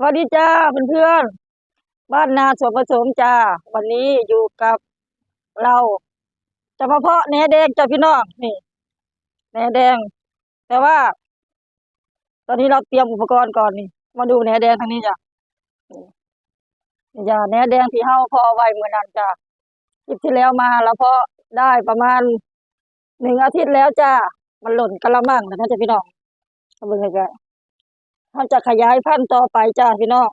สวัสดีจ้าเพื่อนๆบ้านนาสวนผสมจ้า วันนี้อยู่กับเรา จะมาเพาะแหนแดงจ้าพี่น้องนี่แหนแดง แต่ว่า ตอนนี้เราเตรียมอุปกรณ์ก่อนนี่ มาดูแหนแดงทางนี้จ้ะนี่จ้าแหนแดงที่เฮาเพาะไว้เมื่อนั้นจ้าคลิปที่แล้วมาแล้วเพาะได้ประมาณหนึ่งอาทิตย์แล้วจ้ามันหล่นกระมังนะจ้าพี่น้องเอาเบิ่งเลยจ้ะ เขาจะขยายพันธุ์ต่อไปจ้าพี่น้อง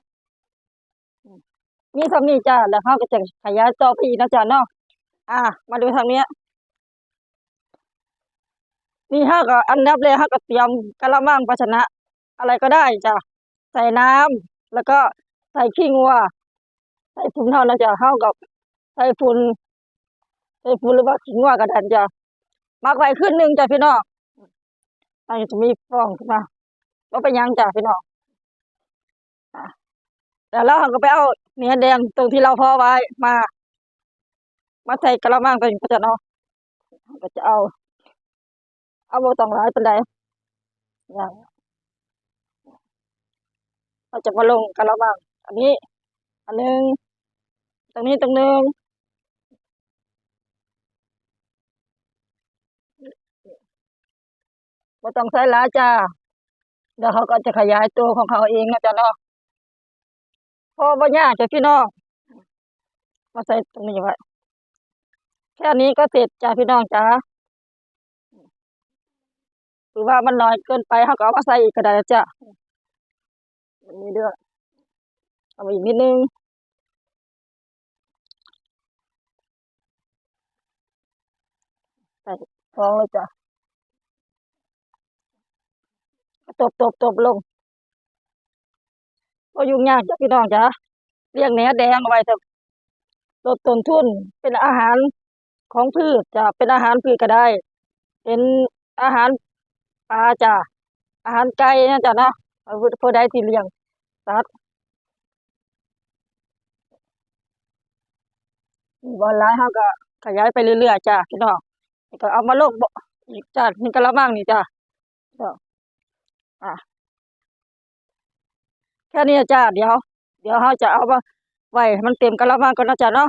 มีเท่านี้จ้าแล้วเขาก็จะขยายต่อไปอีกนะจ้าเนาะอ่า มาดูทางเนี้ยนี่ฮะก็อันดับแรกฮะก็เตรียมกะละมังภาชนะ อะไรก็ได้จ้ะใส่น้ำแล้วก็ใส่ขี้งัวใส่ฝุ่นเท่านั้นจ้ะเท่ากับใส่ฝุ่นใส่ฝุ่นหรือว่าขี้งัวก็ได้จ้ะมักไว้ขึ้นหนึ่งจ้ะพี่น้องอันนี้จะมีฟองขึ้นมา ว่าไปยังจ้ะพี่น้องแต่แล้วเราก็ไปเอาเนื้อแดงตรงที่เราเพอไว้มา มาใส่กระมังตัวนี้ก็จะเนาะก็จะเอา เอาโบตองร้ายเป็นไดอย่างเราจะมาลงกระมังอันนี้ อันหนึง ตรงนี้ตรงหนึงโบตองใส่หลายจ้า เดี๋ยวเขาก็จะขยายตัวของเขาเองนะจ๊ะเนาะพอบ่ยากจ้ะพี่น้องมาใส่ตรงนี้ไว้แค่นี้ก็เสร็จจ้ะพี่น้องจ้าหรือว่ามันน้อยเกินไปเขาก็เอามาใส่อีกก็ได้จ้ะอันนี้ด้วยเอามาอีกนิดนึงใส่ฟองเลยจ้ะ ตบตบตบลงก็ยุ่งยากจ้ะพี่น้องจ้ะเลี้ยงแหนแดงเอาไว้เถอะลดต้นทุนเป็นอาหารของพืชจ้ะเป็นอาหารพืชก็ได้ เป็นอาหารปลาจ้ะอาหารไก่นะจ้ะนะเอพื่อได้ที่เลี้ยงสัตว์บอลไลน์เขาก็ขยายไปเรื่อยๆจ้ะพี่น้องก็เอามาลงบ่อีกจ้ะนี่กะละมังนี่จ้ะจ้ะ อะแค่นี้จ้าเดี๋ยว เดี๋ยวเขาจะเอาไว้ให้มันเต็มกะละมังก่อนนะจ้ะเนาะ